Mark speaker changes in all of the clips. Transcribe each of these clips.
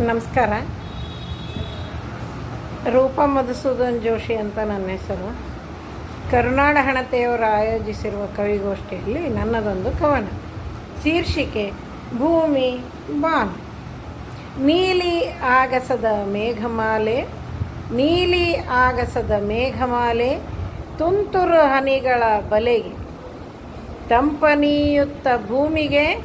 Speaker 1: ನಮಸ್ಕಾರ. ರೂಪ ಮಧುಸೂದನ್ ಜೋಶಿ ಅಂತ ನನ್ನ ಹೆಸರು. ಕರುನಾಡ ಹಣತೆಯವರು ಆಯೋಜಿಸಿರುವ ಕವಿಗೋಷ್ಠಿಯಲ್ಲಿ ನನ್ನದೊಂದು ಕವನ. ಶೀರ್ಷಿಕೆ, ಭೂಮಿ ಬಾನ್ ನೀಲಿ ಆಗಸದ ಮೇಘಮಾಲೆ, ನೀಲಿ ಆಗಸದ ಮೇಘಮಾಲೆ, ತುಂತುರು ಹನಿಗಳ ಬಲೆಗೆ. ತಂಪನೀಯುತ್ತ ಭೂಮಿಗೆ,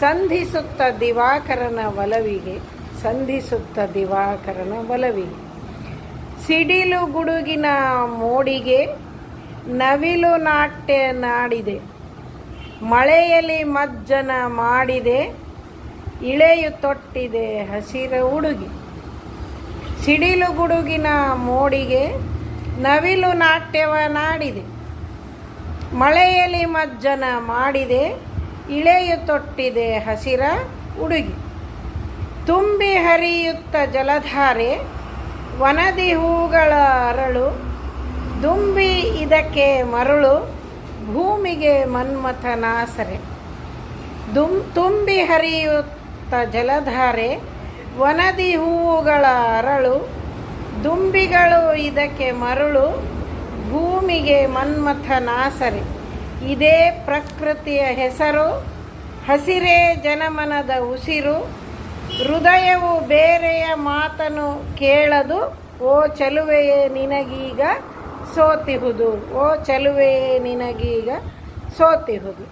Speaker 1: ಸಂಧಿಸುತ್ತ ದಿವಾಕರನ ಒಲವಿಗೆ ಸಂಧಿಸುತ್ತ ದಿವಾಕರನ ಬಲವಿ ಸಿಡಿಲು ಗುಡುಗಿನ ಮೋಡಿಗೆ ನವಿಲು ನಾಟ್ಯ ನಾಡಿದೆ. ಮಳೆಯಲ್ಲಿ ಮಜ್ಜನ ಮಾಡಿದೆ. ಇಳೆಯು ತೊಟ್ಟಿದೆ ಹಸಿರ ಉಡುಗಿ. ಸಿಡಿಲು ಗುಡುಗಿನ ಮೋಡಿಗೆ ನವಿಲು ನಾಟ್ಯವ ನಾಡಿದೆ. ಮಳೆಯಲ್ಲಿ ಮಜ್ಜನ ಮಾಡಿದೆ. ಇಳೆಯು ತೊಟ್ಟಿದೆ ಹಸಿರ ಉಡುಗಿ. ತುಂಬಿ ಹರಿಯುತ್ತ ಜಲಧಾರೆ ವನದಿ ಹೂಗಳ ಅರಳು, ದುಂಬಿ ಇದಕ್ಕೆ ಮರಳು, ಭೂಮಿಗೆ ಮನ್ಮಥನಾಸರೆ ದುಂ, ತುಂಬಿ ಹರಿಯುತ್ತ ಜಲಧಾರೆ ವನದಿ ಹೂವುಗಳ ಅರಳು, ದುಂಬಿಗಳು ಇದಕ್ಕೆ ಮರಳು, ಭೂಮಿಗೆ ಮನ್ಮಥನಾಸರೆ ಇದೇ ಪ್ರಕೃತಿಯ ಹೆಸರು, ಹಸಿರೇ ಜನಮನದ ಉಸಿರು ಹೃದಯವು ಬೇರೆಯ ಮಾತನು ಕೇಳದು ಓ ಚಲುವೆಯೇ ನಿನಗೀಗ ಸೋತಿಹುದು ಓ ಚಲುವೆಯೇ ನಿನಗೀಗ ಸೋತಿಹುದು.